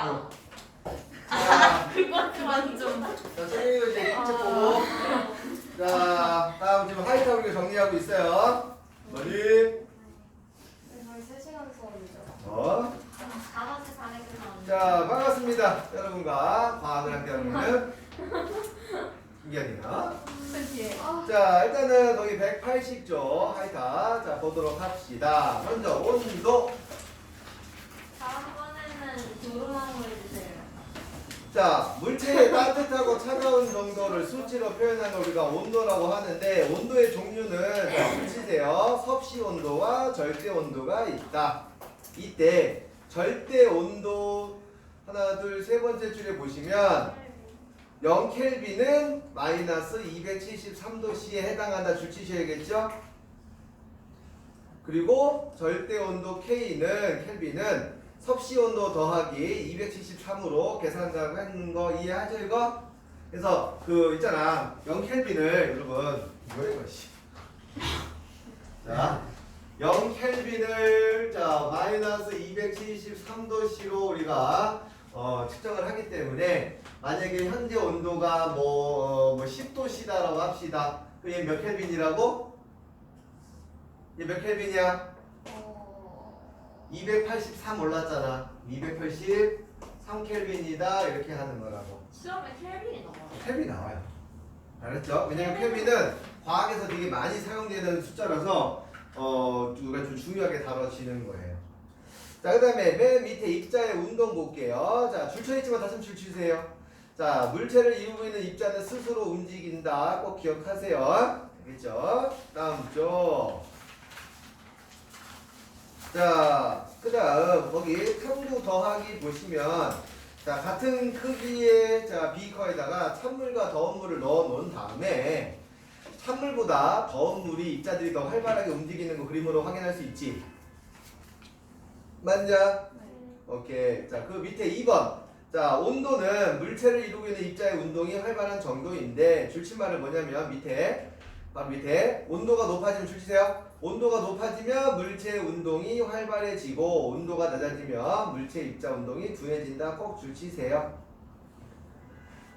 할게요. 자, 그거 그만 좀. 자, 선생님도 이제 책 보고. 자, 다음 지금 화이트하고 이렇게 정리하고 있어요. 머리. 저희 3시간 수업이죠. 어. 4번째 반에 끝나는. 자, 반갑습니다. 여러분과 과학을 함께하고 있는 김기현이나. 자, 일단은 거기 180조 하이타. 자, 보도록 합시다. 먼저 온도. 다음번에는 도루마무 해주세요. 자, 물체의 따뜻하고 차가운 정도를 수치로 표현하는 걸 우리가 온도라고 하는데 온도의 종류는 자, 붙이세요. 섭씨 온도와 절대 온도가 있다. 이때 절대 온도 하나, 둘, 세 번째 줄에 보시면 0 켈빈은 마이너스 273도씨에 해당한다 줄 치셔야겠죠? 그리고 절대 온도 K는 켈빈은 섭씨 온도 더하기 273으로 계산하고 하는 거 이해하죠 이거? 그래서 그 있잖아 0 켈빈을 여러분 이거 이거 씨. 자 0 켈빈을 자 마이너스 273도씨로 우리가 어, 측정을 하기 때문에 만약에 현재 온도가 뭐, 어, 뭐 10도씨다라고 합시다. 얘몇 켈빈이라고? 얘몇 켈빈이야? 어... 283 올랐잖아. 283 켈빈이다 이렇게 하는 거라고. 시험에 켈빈이 나와 요. 켈빈 나와요. 알았죠? 왜냐면 켈빈은 과학에서 되게 많이 사용되는 숫자라서 어 우리가 좀 중요하게 다뤄지는 거예요. 자 그 다음에 맨 밑에 입자의 운동 볼게요. 자 줄쳐 있지만 다시 줄 치세요. 자 물체를 이루고 있는 입자는 스스로 움직인다. 꼭 기억하세요. 알겠죠? 다음 쪽. 자, 그 다음, 거기 탐구 더하기 보시면, 자, 같은 크기의 자, 비커에다가 찬물과 더운 물을 넣어 놓은 다음에, 찬물보다 더운 물이 입자들이 더 활발하게 움직이는 거 그림으로 확인할 수 있지. 맞냐? 오케이. 자, 그 밑에 2번. 자, 온도는 물체를 이루고 있는 입자의 운동이 활발한 정도인데, 줄침말은 뭐냐면, 밑에, 바로 밑에, 온도가 높아지면 줄치세요. 온도가 높아지면 물체의 운동이 활발해지고 온도가 낮아지면 물체 입자 운동이 둔해진다. 꼭 줄치세요.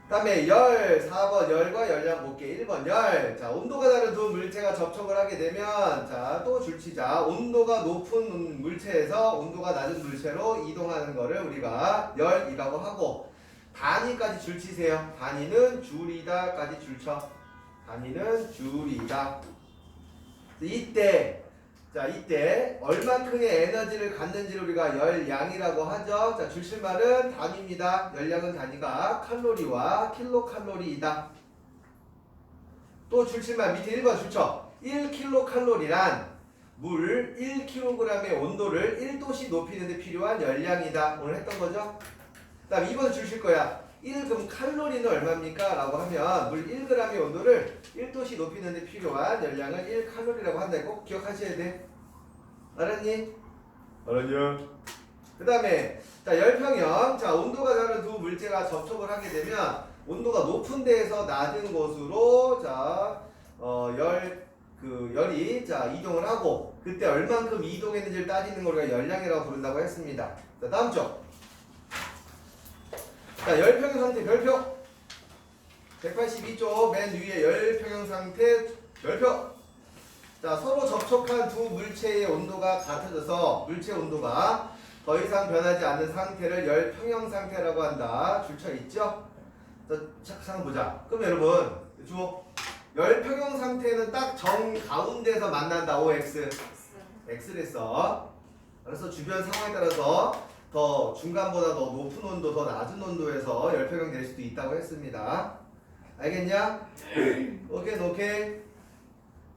다음에 열, 4번 열과 열량 볼게. 1번 열. 자, 온도가 다른 두 물체가 접촉을 하게 되면 자, 또 줄치자. 온도가 높은 물체에서 온도가 낮은 물체로 이동하는 거를 우리가 열이라고 하고 단위까지 줄치세요. 단위는 줄이다까지 줄쳐. 단위는 줄이다. 이때 자 이때 얼만큼의 에너지를 갖는지를 우리가 열량이라고 하죠. 자 줄실말은 단위입니다. 열량은 단위가 칼로리와 킬로칼로리이다. 또 줄실말 밑에 1번 줄쳐 1킬로칼로리란 물 1kg의 온도를 1도씩 높이는 데 필요한 열량이다. 오늘 했던 거죠? 다음 2번 줄실 거야. 1금 칼로리는 얼마입니까? 라고 하면 물 1g의 온도를 1도씩 높이는 데 필요한 열량을 1칼로리라고 한다. 꼭 기억하셔야 돼. 알았니? 알았냐? 그 다음에 자 열평형 자 온도가 다른 두 물체가 접촉을 하게 되면 온도가 높은 데에서 낮은 곳으로 자어열 그 열이 자 이동을 하고 그때 얼만큼 이동했는지를 따지는 걸 우리가 열량이라고 부른다고 했습니다. 자 다음 쪽. 자, 열평형 상태 별표. 182조 맨 위에 열평형 상태 별표. 자, 서로 접촉한 두 물체의 온도가 같아져서 물체 온도가 더 이상 변하지 않는 상태를 열평형 상태라고 한다. 줄쳐 있죠? 자, 잠깐 보자. 그럼 여러분, 주호. 열평형 상태는 딱 정 가운데서 만난다. OX. 써. 그래서 주변 상황에 따라서 더 중간보다 더 높은 온도, 더 낮은 온도에서 열평형 될 수도 있다고 했습니다. 알겠냐? 오케이, 오케이.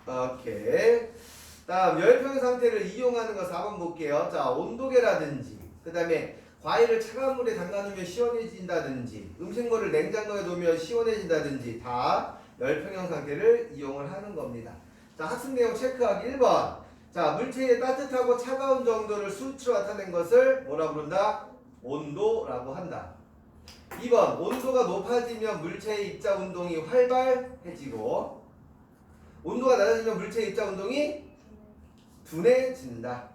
오케이. 다음 열평형 상태를 이용하는 거 4번 볼게요. 자, 온도계라든지 그 다음에 과일을 차가운 물에 담가 놓으면 시원해진다든지 음식물을 냉장고에 놓으면 시원해진다든지 다 열평형 상태를 이용을 하는 겁니다. 자, 학습 내용 체크하기 1번. 자, 물체의 따뜻하고 차가운 정도를 수치로 나타낸 것을 뭐라 부른다? 온도라고 한다. 2번. 온도가 높아지면 물체의 입자 운동이 활발해지고 온도가 낮아지면 물체의 입자 운동이 둔해진다.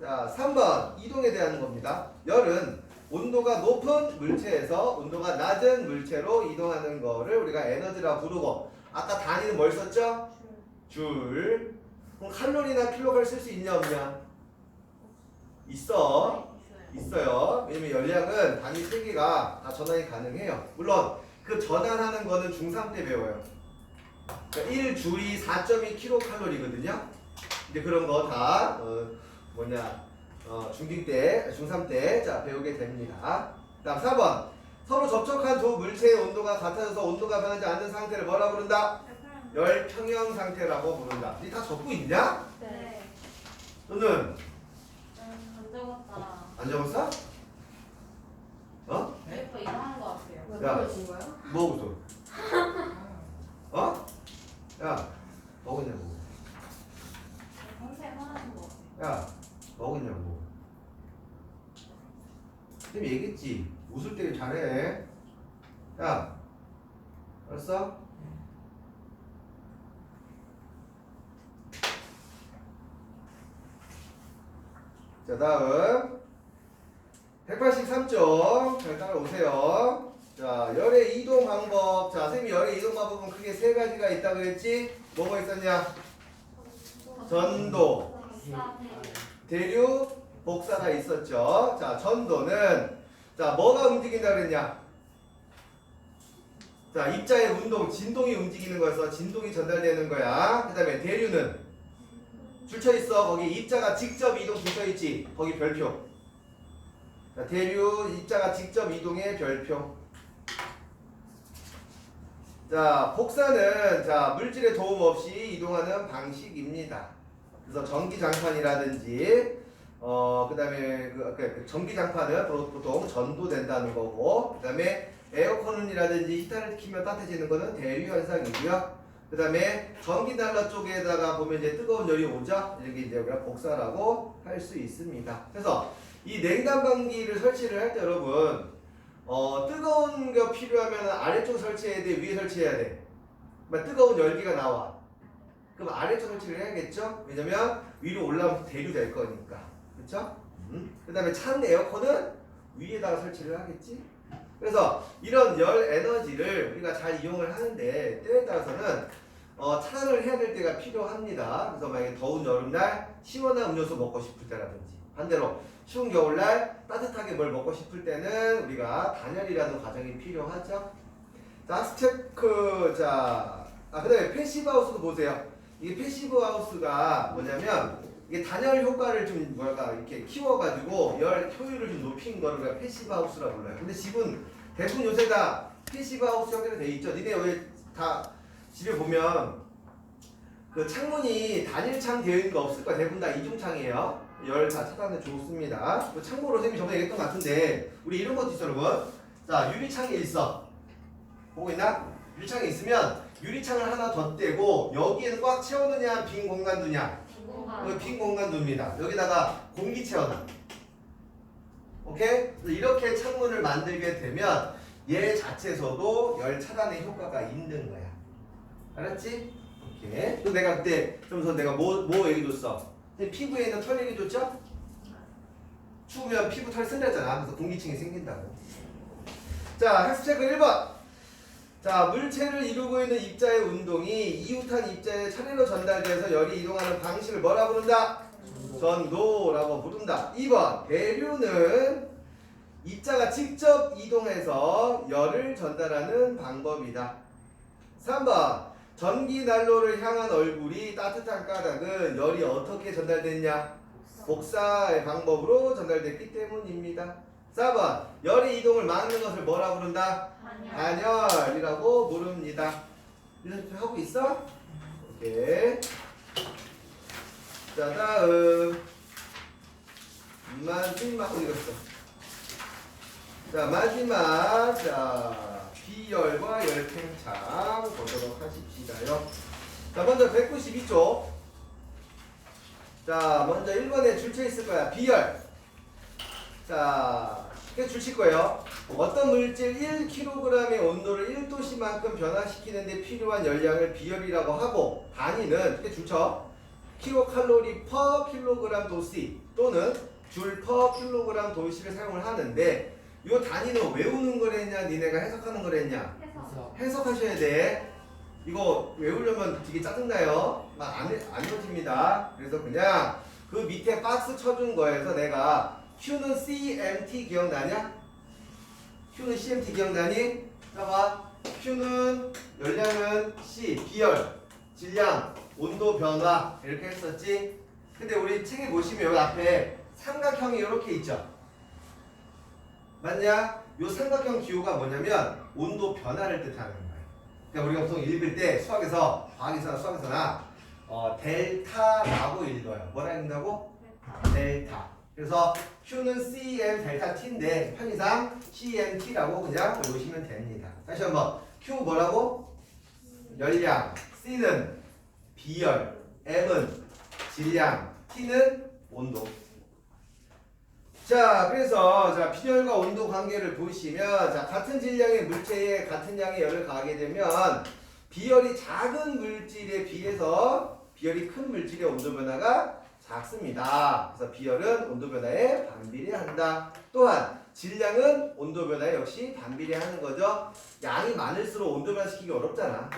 자, 3번. 이동에 대한 겁니다. 열은 온도가 높은 물체에서 온도가 낮은 물체로 이동하는 거를 우리가 에너지라 부르고 아까 단위는 뭘 썼죠? 줄. 그럼 칼로리나 킬로칼 쓸 수 있냐 없냐? 있어. 있어요. 왜냐면 열량은 단위 3개가 다 전환이 가능해요. 물론 그 전환하는 거는 중3 때 배워요. 그러니까 1줄이 4.2kcal거든요. 이제 그런 거다 어, 뭐냐 어, 중2 때, 중3 때 자, 배우게 됩니다. 다음 4번 서로 접촉한 두 물체의 온도가 같아져서 온도가 변하지 않는 상태를 뭐라 부른다? 열 평형 상태라고 부른다. 니 다 적고 있냐? 네. 너는 안 적었다. 안 적었어? 어? 페이퍼 이상한 거 같아요. 왜 야. 보여준 거야? 뭐 웃어? 어? 야, 먹었냐고. 평생 화나는 거 같아요. 야, 먹었냐고. 쌤 얘기했지. 웃을 때 잘해. 야, 알았어? 자, 다음. 183쪽. 잘 따라오세요. 자, 열의 이동 쌤이 열의 이동 방법은 크게 세 가지가 있다고 그랬지? 뭐가 있었냐? 전도. 대류 복사가 있었죠. 자, 전도는 자, 뭐가 움직인다 그랬냐? 자, 입자의 운동, 진동이 움직이는 거여서 진동이 전달되는 거야. 그다음에 대류는 줄쳐 있어. 거기 입자가 직접 이동 줄쳐 있지. 거기 별표. 자, 대류 입자가 직접 이동의 별표. 자, 복사는 자, 물질의 도움 없이 이동하는 방식입니다. 그래서 전기 장판이라든지 어 그다음에 그, 그 전기 장판은 보- 보통 전도된다는 거고 그다음에 에어컨이라든지 히터를 키면 따뜻해지는 거는 대류 현상이고요. 그다음에 전기 난로 쪽에다가 보면 이제 뜨거운 열이 오죠. 이렇게 이제 우리가 복사라고 할 수 있습니다. 그래서 이 냉난방기를 설치를 할 때 여러분 어 뜨거운 거 필요하면 아래쪽 설치해야 돼, 위에 설치해야 돼. 막 뜨거운 열기가 나와. 그럼 아래쪽 설치를 해야겠죠? 왜냐면 위로 올라오면 대류될 거니까. 그쵸? 음. 그 다음에 찬 에어컨은 위에다가 설치를 하겠지? 그래서 이런 열 에너지를 우리가 잘 이용을 하는데 때에 따라서는 어, 차단을 해야 될 때가 필요합니다. 그래서 만약에 더운 여름날 시원한 음료수 먹고 싶을 때라든지 반대로 추운 겨울날 따뜻하게 뭘 먹고 싶을 때는 우리가 단열이라는 과정이 필요하죠. 자, 스테크 자, 아 그 다음에 패시브 하우스도 보세요. 이게 패시브 하우스가 뭐냐면 이게 단열 효과를 좀 뭐랄까 이렇게 키워가지고 열 효율을 좀 높인 거를 우리가 패시브 하우스라고 불러요. 근데 집은 대부분 요새 다 패시브 하우스 형태로 돼 있죠. 니네 왜다 집에 보면 그 창문이 단일창 되어 있는 거 없을 거야. 대부분 다 이중창이에요. 열다 차단해 좋습니다. 그 참고로 쌤이 저번에 얘기했던 것 같은데 우리 이런 것도 있어 여러분. 자 유리창이 있어. 보고 있나? 유리창이 있으면 유리창을 하나 더 떼고 여기에는 꽉 채우느냐 빈 공간 두냐 공간. 여기 빈 공간 둡니다 여기다가 공기 채워놔 오케이? 이렇게 창문을 만들게 되면 얘 자체에서도 열 차단의 효과가 있는 거야 알았지? 오케이 또 내가 그때 좀전 내가 뭐, 뭐 얘기 줬어? 피부에 있는 털 얘기 줬죠? 추우면 피부 털 쓴다잖아 그래서 공기층이 생긴다고 자 헬스 체크 1번 자, 물체를 이루고 있는 입자의 운동이 이웃한 입자의 차례로 전달돼서 열이 이동하는 방식을 뭐라 부른다? 전도라고 부른다. 2번, 대류는 입자가 직접 이동해서 열을 전달하는 방법이다. 3번, 전기 난로를 향한 얼굴이 따뜻한 까닭은 열이 어떻게 전달됐냐? 복사의 방법으로 전달됐기 때문입니다. 4번, 열의 이동을 막는 것을 뭐라 부른다? 단열이라고 부릅니다. 이렇게 하고 있어? 오케이. 자, 다음. 마지막 어디 갔어? 자, 마지막. 자, 비열과 열팽창 보도록 하십시다요. 자, 먼저 192쪽. 자, 먼저 1번에 줄쳐 있을 거야. 비열. 자, 이게 줄칠 거예요. 어떤 물질 1kg의 온도를 1도씨만큼 변화시키는데 필요한 열량을 비열이라고 하고 단위는 이렇게 줄쳐 킬로칼로리 per 킬로그램 도씨 또는 줄 per 킬로그램 도씨를 사용을 하는데 요 단위는 외우는 거랬냐 니네가 해석하는 거랬냐? 해서 해석하셔야 돼. 이거 외우려면 되게 짜증나요. 막안 안 외워집니다. 그래서 그냥 그 밑에 박스 쳐준 거에서 내가 Q는 CMT 기억나냐? Q는 CMT 기억나니? 봐봐. Q는 열량은 C 비열 질량 온도 변화. 이렇게 했었지. 근데 우리 책에 보시면 여기 앞에 삼각형이 이렇게 있죠 맞냐? 요 삼각형 기호가 뭐냐면 온도 변화를 뜻하는 거예요. 그러니까 우리가 보통 읽을 때 수학에서 과학에서나 수학에서나 어, 델타라고 읽어요. 뭐라 읽는다고? 델타. 그래서 Q는 CM 델타 T인데 편의상 CMT라고 그냥 외우시면 됩니다. 다시 한번 Q 뭐라고? 열량. C는 비열. M은 질량. T는 온도. 자, 그래서 자 비열과 온도 관계를 보시면 자 같은 질량의 물체에 같은 양의 열을 가하게 되면 비열이 작은 물질에 비해서 비열이 큰 물질의 온도 변화가 작습니다. 그래서 비열은 온도 변화에 반비례한다. 또한 질량은 온도 변화에 역시 반비례하는 거죠. 양이 많을수록 온도 변화시키기 어렵잖아.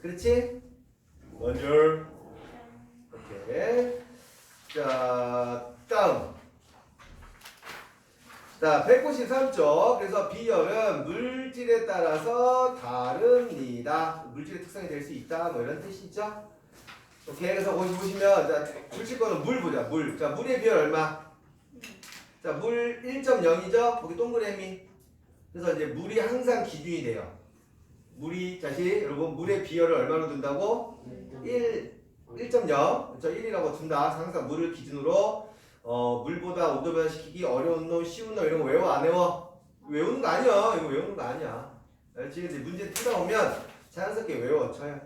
그렇지? 먼저 오케이. 자, 다음. 자, 193쪽. 그래서 비열은 물질에 따라서 다릅니다. 물질의 특성이 될 수 있다. 뭐 이런 뜻이죠. 오케이. 그래서 거기 보시면, 자, 줄칠 거는 물 보자. 물. 자, 물의 비열 얼마? 자, 물 1.0이죠? 거기 동그라미. 그래서 이제 물이 항상 기준이 돼요. 물이, 다시, 여러분, 물의 비열을 얼마로 둔다고? 1, 1.0. 저 1이라고 둔다. 항상 물을 기준으로 어, 물보다 온도 변화시키기 어려운 놈, 쉬운 놈 이런 거 외워 안 외워? 외우는 거 아니야. 이거 외우는 거 아니야. 지금 이제 문제 풀다 보면 자연스럽게 외워 쳐요.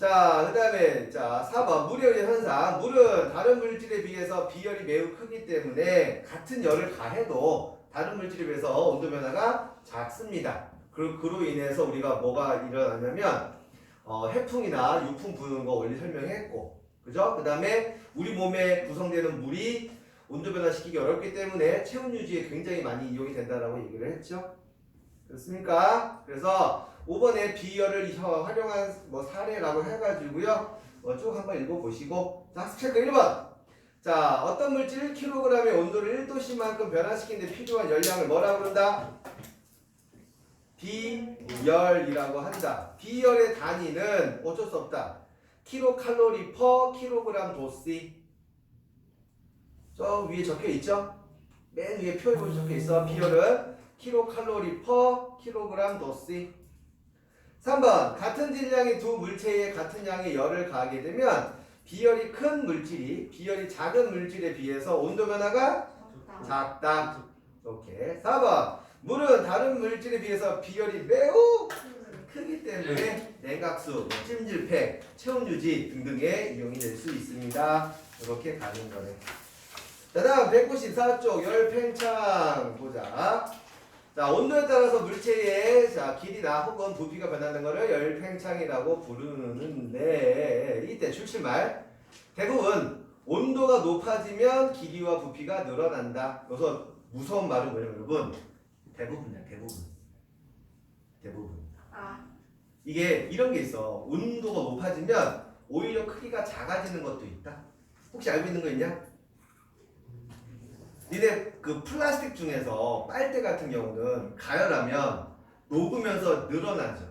자, 그 다음에 자 4번 물의 의의 현상. 물은 다른 물질에 비해서 비열이 매우 크기 때문에 같은 열을 가해도 다른 물질에 비해서 온도 변화가 작습니다. 그, 그로 인해서 우리가 뭐가 일어나냐면 어, 해풍이나 유풍 부는 거 원리 설명했고 그죠? 그 다음에 우리 몸에 구성되는 물이 온도 변화시키기 어렵기 때문에 체온 유지에 굉장히 많이 이용이 된다라고 얘기를 했죠. 그렇습니까? 그래서 5번에 비열을 혀- 활용한 뭐 사례라고 해가지고요. 어, 쭉 한번 읽어보시고 자, 학습 체크 1번 자 어떤 물질 1kg의 온도를 1도씨만큼 변화시키는 데 필요한 열량을 뭐라고 그런다? 비열이라고 한다. 비열의 단위는 어쩔 수 없다. 킬로칼로리 퍼 킬로그램 도씨 저 위에 적혀 있죠? 맨 위에 표에 보시 적혀 있어. 비열은 킬로칼로리 퍼 킬로그램 도씨 3번 같은 질량의 두 물체에 같은 양의 열을 가하게 되면 비열이 큰 물질이 비열이 작은 물질에 비해서 온도 변화가. 작다. 오케이. 4번 물은 다른 물질에 비해서 비열이 매우 크기 때문에 냉각수, 찜질팩, 체온 유지 등등에 이용이 될 수 있습니다. 이렇게 가는 거네. 자, 다음 194쪽 열 팽창 보자. 자, 온도에 따라서 물체의 자, 길이나 혹은 부피가 변하는 것을 열 팽창이라고 부르는데 이때 출출말 대부분 온도가 높아지면 길이와 부피가 늘어난다. 그래서 무서운 말은 뭐냐면 여러분 대부분이야 대부분 대부분 아, 이게 이런 게 있어. 온도가 높아지면 오히려 크기가 작아지는 것도 있다. 혹시 알고 있는 거 있냐? 니네 그 플라스틱 중에서 빨대 같은 경우는 가열하면 녹으면서 늘어나죠.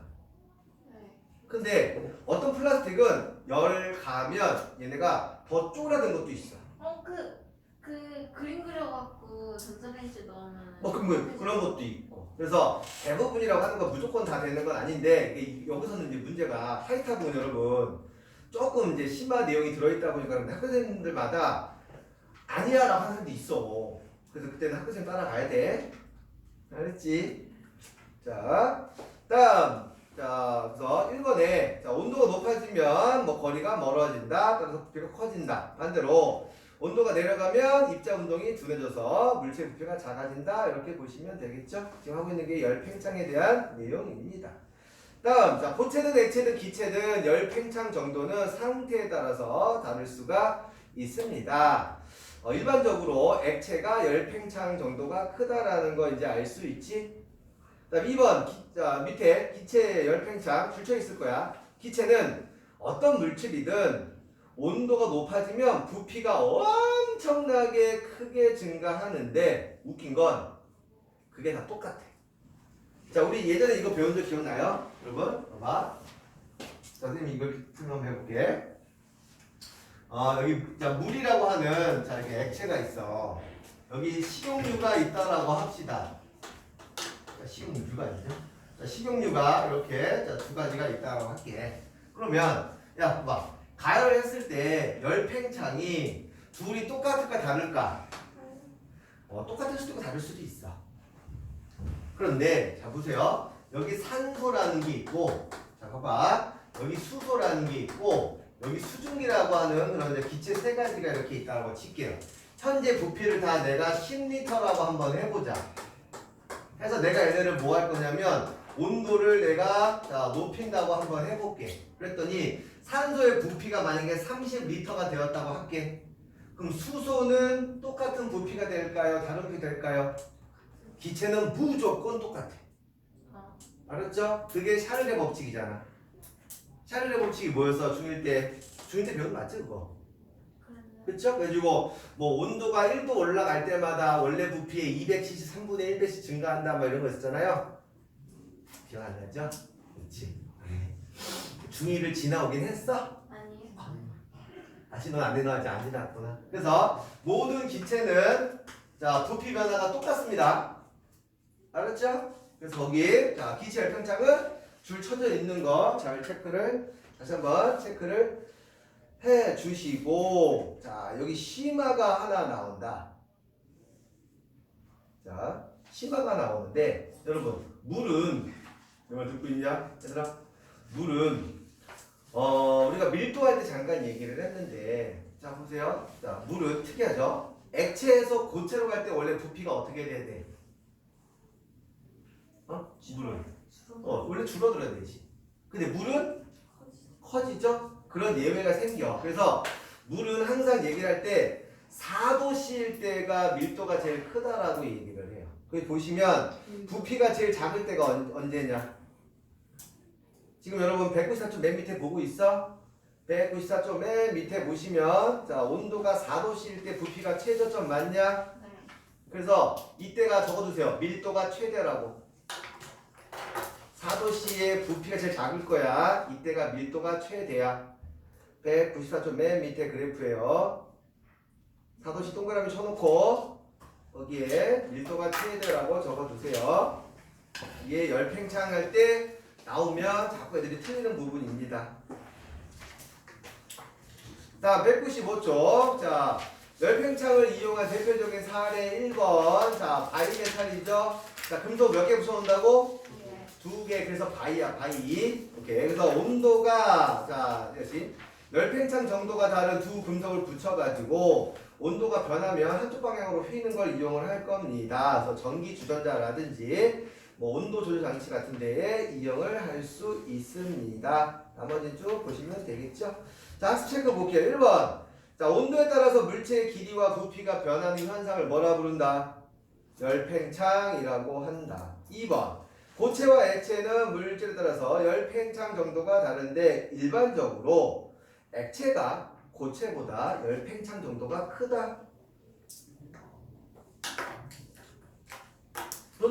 네. 근데 어떤 플라스틱은 열 가면 얘네가 더 쪼그라든 것도 있어. 어, 그, 그 그림 그려갖고 전자레인지 넣으면. 뭐 그런 거- 그런 것도 있고. 그래서 대부분이라고 하는 건 무조건 다 되는 건 아닌데 여기서는 이제 문제가 하이타 부분 여러분 조금 이제 심한 내용이 들어있다 보니까 근데 학교생들마다 아니야 라고 하는 사람도 있어. 그래서 그때는 학교생 따라가야 돼. 알았지? 자, 다음. 자, 그래서 1번에 자, 온도가 높아지면 뭐 거리가 멀어진다. 따라서 부피가 커진다. 반대로 온도가 내려가면 입자 운동이 둔해져서 물체 부피가 작아진다. 이렇게 보시면 되겠죠? 지금 하고 있는 게 열 팽창에 대한 내용입니다. 다음, 자, 고체든 액체든 기체든 열 팽창 정도는 상태에 따라서 다를 수가 있습니다. 어, 일반적으로 액체가 열팽창 정도가 크다라는 거 이제 알 수 있지. 그다음 2번 기, 자, 밑에 기체 열팽창 줄쳐 있을 거야. 기체는 어떤 물질이든 온도가 높아지면 부피가 엄청나게 크게 증가하는데 웃긴 건 그게 다 똑같아. 자, 우리 예전에 이거 배운 적 기억나요? 여러분, 봐봐. 자, 선생님 이걸 설명 해 볼게. 어, 여기 자 물이라고 하는 자 이렇게 액체가 있어. 여기 식용유가 있다라고 합시다. 자, 식용유가 있죠? 자, 식용유가 이렇게 자, 두 가지가 있다고 할게. 그러면 야, 봐봐. 가열했을 때 열팽창이 둘이 똑같을까 다를까? 어, 똑같을 수도 있고 다를 수도 있어. 그런데 자 보세요. 여기 산소라는 게 있고, 자 봐봐. 여기 수소라는 게 있고, 여기 수증기라고 하는 그런 기체 세 가지가 이렇게 있다고 칠게요. 현재 부피를 다 내가 10리터라고 한번 해보자. 해서 내가 얘네를 뭐 할 거냐면 온도를 내가 자, 높인다고 한번 해볼게. 그랬더니 산소의 부피가 만약에 30리터가 되었다고 할게. 그럼 수소는 똑같은 부피가 될까요? 다른 부피 될까요? 기체는 무조건 똑같아. 어. 알았죠? 그게 샤를레 법칙이잖아. 샤를레 법칙이 뭐였어? 중1 때. 중1 때 배운 거 맞지 그거? 그쵸? 그래가지고 뭐 온도가 1도 올라갈 때마다 원래 부피의 200cc 3분의 1배씩 증가한다 뭐 이런 거 있었잖아요. 기억 안 나죠? 그렇지. 중2를 지나오긴 했어? 아니. 아직 넌안 되나 아직 안 지났구나. 그래서 모든 기체는 자 부피 변화가 똑같습니다. 알았죠? 그래서 거기 자 기체 열팽창은 줄 쳐져 있는 거 잘 체크를 다시 한번 체크를 해 주시고 자 여기 심화가 하나 나온다. 자 심화가 나오는데 여러분 물은 내말 듣고 있냐 얘들아 물은 어 우리가 밀도할 때 잠깐 얘기를 했는데 자 보세요 자 물은 특이하죠 액체에서 고체로 갈 때 원래 부피가 어떻게 돼야 돼? 어? 물은 어 원래 줄어들어야 되지 근데 물은 커지죠? 그런 예외가 생겨. 그래서 물은 항상 얘기를 할 때 4도씨일 때가 밀도가 제일 크다라고 얘기를 해요. 거기 보시면 부피가 제일 작을 때가 언, 언제냐? 지금 여러분 194쪽 맨 밑에 보고 있어? 194쪽 맨 밑에 보시면 자 온도가 4도씨일 때 부피가 최저점 맞냐? 네. 그래서 이때가 적어두세요. 밀도가 최대라고. 4도씨의 부피가 제일 작을 거야. 이때가 밀도가 최대야. 194쪽 맨 밑에 그래프예요. 4도씨 동그라미 쳐놓고 거기에 밀도가 최대라고 적어두세요. 이게 열팽창 할 때 나오면 자꾸 애들이 틀리는 부분입니다. 자, 195쪽. 자, 열팽창을 이용한 대표적인 사례 1번. 자, 바이메탈이죠. 자, 금속 몇 개? 예. 두 개. 그래서 바이야, 바이. 오케이. 그래서 온도가, 자, 다시. 열팽창 정도가 다른 두 금속을 붙여가지고 온도가 변하면 한쪽 방향으로 휘는 걸 이용을 할 겁니다. 그래서 전기 주전자라든지 뭐 온도 조절 장치 같은 데에 이용을 할 수 있습니다. 나머지 쭉 보시면 되겠죠? 자, 학습 체크 볼게요. 1번. 자, 온도에 따라서 물체의 길이와 부피가 변하는 현상을 뭐라 부른다? 열팽창이라고 한다. 2번. 고체와 액체는 물질에 따라서 열팽창 정도가 다른데 일반적으로 액체가 고체보다 열팽창 정도가 크다.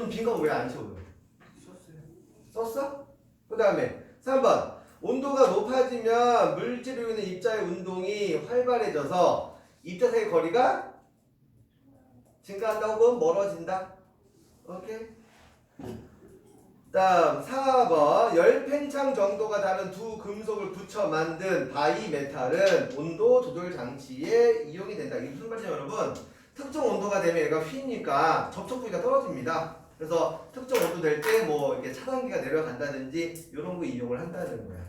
너는 빈거 왜안 채워요? 썼어? 그 다음에 3번 온도가 높아지면 물질을 위는 입자의 운동이 활발해져서 입자 사이 거리가 증가한다 혹은 멀어진다. 오케이? 다음 4번 열팽창 정도가 다른 두 금속을 붙여 만든 바이메탈은 온도 조절 장치에 이용이 된다. 이게 무슨 말이냐 여러분? 특정 온도가 되면 얘가 휘니까 접촉 부위가 떨어집니다. 그래서 특정 온도 될 때 뭐 이렇게 차단기가 내려간다든지 이런 거 이용을 한다는 거야.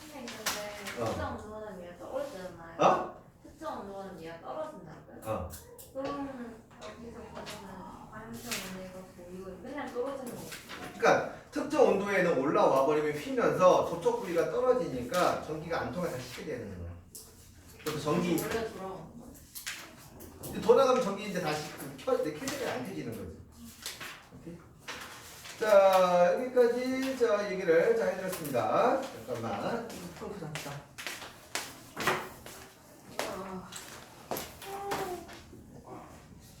선생님 근데 어. 특정 온도는 위에 떨어지잖아요. 어? 특정 온도는 위에 떨어진다고요? 어. 그러면 여기서 보면은 반응성 온도가 보이고 맨날 떨어지는 거. 그러니까 특정 온도에는 올라와 버리면 휘면서 접촉 부위가 떨어지니까 전기가 안 통해 다시 쉬게 되는 거야. 그래서 전기 원래 돌아오는 거. 이제 돌아가면 전기 이제 다시 그 켜, 내 켜지가 안 켜지는 거지. 자, 여기까지 자, 얘기를 잘 해드렸습니다. 잠깐만. 음, 아,